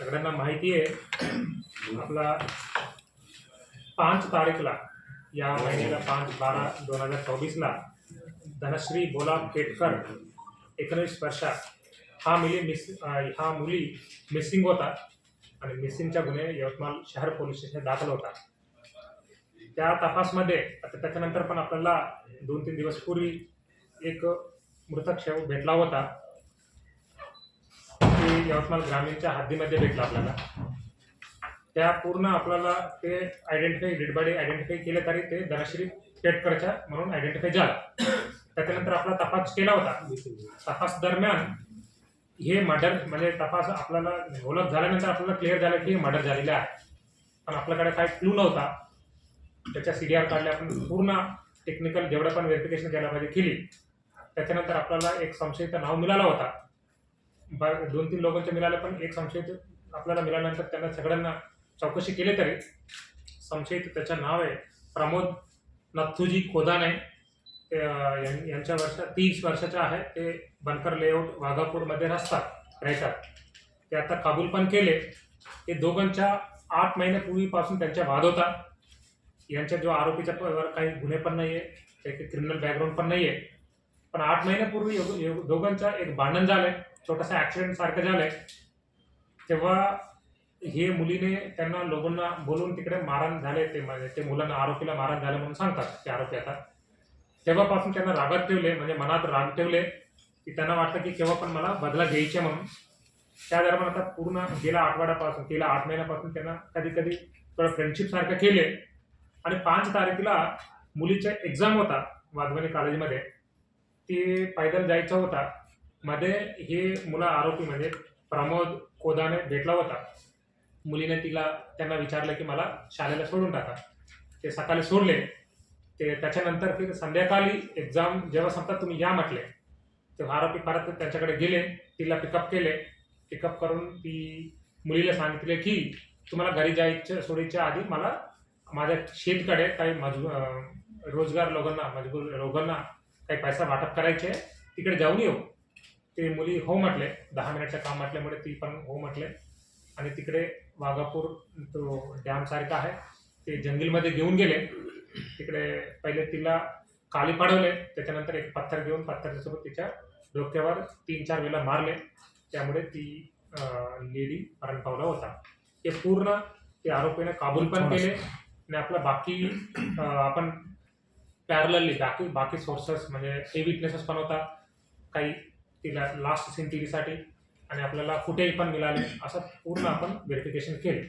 सगळ्यांना माहिती आहे. आपला पाच तारीखला या महिन्याला पाच बारा दोन हजार चोवीसला धनश्री बोला केटकर एकोणीस वर्षा हा मुली मिस हा मुली मिसिंग होता आणि मिसिंगच्या गुन्हे यवतमाळ शहर पोलीस स्टेशन दाखल होता. त्या तपासमध्ये आता त्याच्यानंतर पण आपल्याला दोन तीन दिवस पूर्वी एक मृतक भेटला होता. यवतमाळ ग्रामीणच्या हद्दीमध्ये भेटला आपल्याला. त्या पूर्ण आपल्याला ते आयडेंटिफाय डेड बॉडी आयडेंटिफाय केले तरी ते धनश्री पेटकरच्या म्हणून आयडेंटिफाय झाला. त्याच्यानंतर आपला तपास केला होता. तपास दरम्यान हे मर्डर म्हणजे तपास आपल्याला ओळख झाल्यानंतर आपल्याला क्लिअर झालं की हे मर्डर झालेलं आहे. पण आपल्याकडे काही क्लू नव्हता. त्याच्या सी डी आर काढल्या आपण पूर्ण टेक्निकल जेवढं पण व्हेरिफिकेशन केलं पाहिजे केली. त्याच्यानंतर आपल्याला एक संशयित नाव मिळाला होता. बा- दोन तीन लोकांचे मिळाले पण एक संशयित आपल्याला मिळाल्यानंतर त्यांना सगळ्यांना चौकशी केली तरी संशयित त्याचं नाव आहे प्रमोद नथुजी खोदाने यांच्या वर्ष तीस वर्षाच्या आहे ते बनकर लेआउट वाघापूरमध्ये राहतात राहतात. ते आता काबूल पण केले. ते दोघांच्या आठ महिन्यापूर्वीपासून त्यांच्या वाद होता. यांच्या जो आरोपीच्या वर काही गुन्हे पण नाही आहे काही क्रिमिनल बॅकग्राऊंड पण नाही आहे पण आठ महिन्यापूर्वी दोघांचा एक भांडण आहे छोटासा ऍक्सिडेंट सारखं झालंय. तेव्हा हे मुलीने त्यांना लोकांना बोलून तिकडे मारहाण झाले ते म्हणजे ते मुलांना आरोपीला मारण झालं म्हणून सांगतात ते आरोपी आता. तेव्हापासून त्यांना रागात ठेवले म्हणजे मनात राग ठेवले की त्यांना वाटतं की केव्हा पण मला बदला घ्यायचे म्हणून. त्या दरम्यान आता पूर्ण गेल्या आठवड्यापासून गेल्या आठ महिन्यापासून त्यांना कधी कधी थोडं फ्रेंडशिप सारखं केले आणि पाच तारखेला मुलीच्या एक्झाम होता वाधवानी कॉलेजमध्ये ते पैदल जायचा होता. मध्ये हे मुलं आरोपी म्हणजे प्रमोद कोदाने भेटला होता. मुलीने तिला त्यांना विचारलं की मला शाळेला सोडून टाका. ते सकाळी सोडले. ते त्याच्यानंतर फिर संध्याकाळी एक्झाम जेव्हा संपतात तुम्ही या म्हटले. तेव्हा आरोपी परत त्यांच्याकडे गेले. तिला पिकअप केले. पिकअप करून ती मुलीला सांगितले की तुम्हाला घरी जायच्या सोडीच्या आधी मला माझ्या शेतकडे काही मजबू रोजगार लोकांना मजबूर लोकांना काही पैसा वाटप करायचे तिकडे जाऊन येऊ. ते मुली हो म्हटले दहा मिनिटचं काम म्हटल्यामुळे ती पण हो म्हटले. आणि तिकडे वाघापूर तो डॅम सारखा आहे ते जंगलमध्ये घेऊन गेले. तिकडे पहिले तिला काली पाडवले त्याच्यानंतर एक पत्थर घेऊन पत्थरच्या सोबत तिच्या डोक्यावर तीन चार वेळा मारले. त्यामुळे ती लेडी मरण पावला होता. हे पूर्ण ते आरोपीने काबूल पण केले आणि आपला बाकी आपण पॅरलली बाकी बाकी सोर्सेस म्हणजे हे विटनेसेस पण होता. काही तिला लास्ट सेंचुरीसाठी आणि आपल्याला कुठेही पण मिळाले असं पूर्ण आपण व्हेरिफिकेशन केलं.